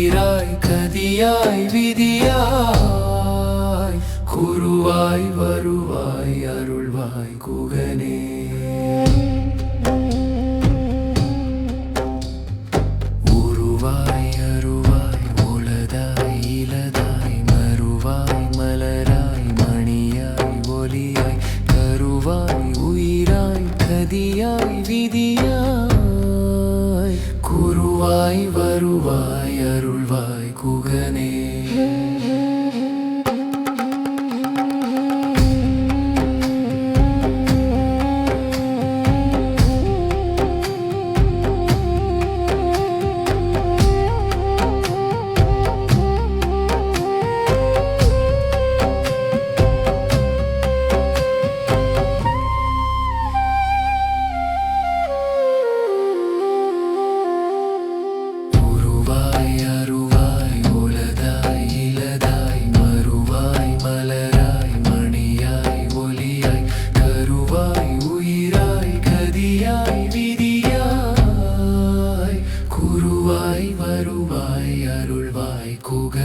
உயிராய் கதியாய் விதியாய் குருவாய் வருவாய் அருள்வாய் குகனே. உருவாய் அருவாய் உளதாய் இலதாய் மறுவாய் மலராய் மணியாய் ஒலியாய் கருவாய் உயிராய் கதியாய் விதியாய் குருவாய் தருவாய் அருள்வாய் குகனே.